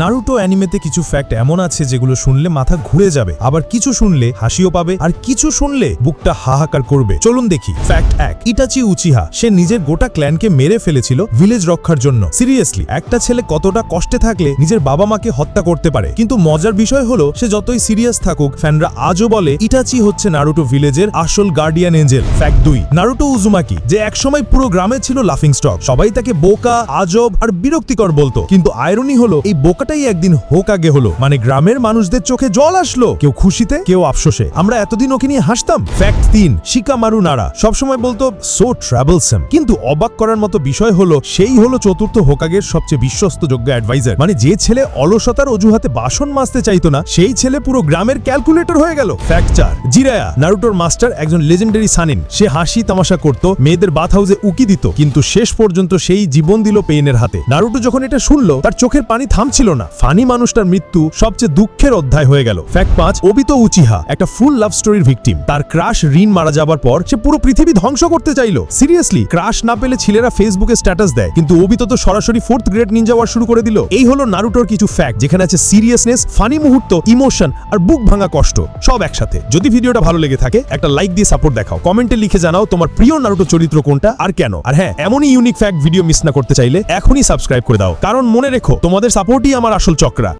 Naruto অ্যানিমেতে কিছু fact এমন আছে যেগুলো শুনলে মাথা ঘুরে যাবে। আবার কিছু শুনলে হাসিও পাবে, আর কিছু শুনলে বুকটা হাহাকার করবে। চলুন দেখি। ফ্যাক্ট এক, ইটাচি উচিহা। সে নিজের গোটা ক্ল্যানকে মেরে ফেলেছিল ভিলেজ রক্ষার জন্য। সিরিয়াসলি একটা ছেলে কতটা কষ্টে থাকলে নিজের বাবা মাকে হত্যা করতে পারে? কিন্তু মজার বিষয় হলো, সে যতই সিরিয়াস থাকুক ফ্যানরা আজও বলে, ইটাচি হচ্ছে নারুটো ভিলেজের আসল গার্ডিয়ান এঞ্জেল ফ্যাক্ট দুই, নারুটো উজুমাকি, যে একসময় পুরো গ্রামে ছিল লাফিং স্টক সবাই তাকে বোকা, আজব আর বিরক্তিকর বলতো। কিন্তু আয়রনি হলো, এই বোকাটাই একদিন হোক আগে হলো। মানে গ্রামের মানুষদের চোখে জল আসলো। কেউ খুশিতে, কেউ আফসোসে। আমরা এতদিন ওকে নিয়ে হাসতাম। ফ্যাক্ট তিন, শিকামারু নারা। সবসময় বলতো সো ট্রাভেলসাম কিন্তু অবাক করার মতো বিষয় হলো, সেই হলো চতুর্থ হোকাগের সবচেয়ে বিশ্বস্ত যোগ্য অ্যাডভাইজার মানে যে ছেলে অলসতার অজুহাতে বাসন মাজতে চাইতো না, সেই ছেলে পুরো গ্রামের ক্যালকুলেটর হয়ে গেল। ফ্যাক্ট চার, জিরায়া, নারুটোর মাস্টার একজন লেজেন্ডারি সানিন সে হাসি তামাশা করত, মেয়েদের বাথ হাউসে উকি দিত। কিন্তু শেষ পর্যন্ত সেই জীবন দিল পেইনের হাতে। নারুটো যখন এটা শুনলো, তার চোখের পানি থামছিল না ফানি মানুষটার মৃত্যু সবচেয়ে দুঃখের অধ্যায় হয়ে গেল। ফ্যাক্ট পাঁচ, অবিতো উচিহা, একটা ফুল লাভ স্টোরির ভিকটিম তার ক্রাশ রিন মারা যাবার পর সে পুরো পৃথিবী ধ্বংস করতে চাইলো। সিরিয়াসলি ক্রাশ না পেলে ছেলেরা ফেসবুকে স্ট্যাটাস দেয়। কিন্তু অবিতো তো সরাসরি ফোর্থ গ্রেড নিনজা ওয়ার শুরু করে দিল। এই হলো নারুটোর কিছু ফ্যাক্ট যেখানে আছে সিরিয়াসনেস ফানি মুহূর্ত ইমোশন আর বুক ভাঙা কষ্ট। সব একসাথে। যদি ভিডিওটা ভালো লেগে থাকে, একটা লাইক দিয়ে সাপোর্ট দেখাও। কমেন্টে লিখে জানাও তোমার প্রিয় নারুটো চরিত্র কোনটা আর কেন। আর হ্যাঁ এমনই ইউনিক ফ্যাক্ট ভিডিও মিস না করতে চাইলে এখনই সাবস্ক্রাইব করে দাও। কারণ মনে রেখো, তোমাদের সাপোর্টই আমার আসল চক্রা।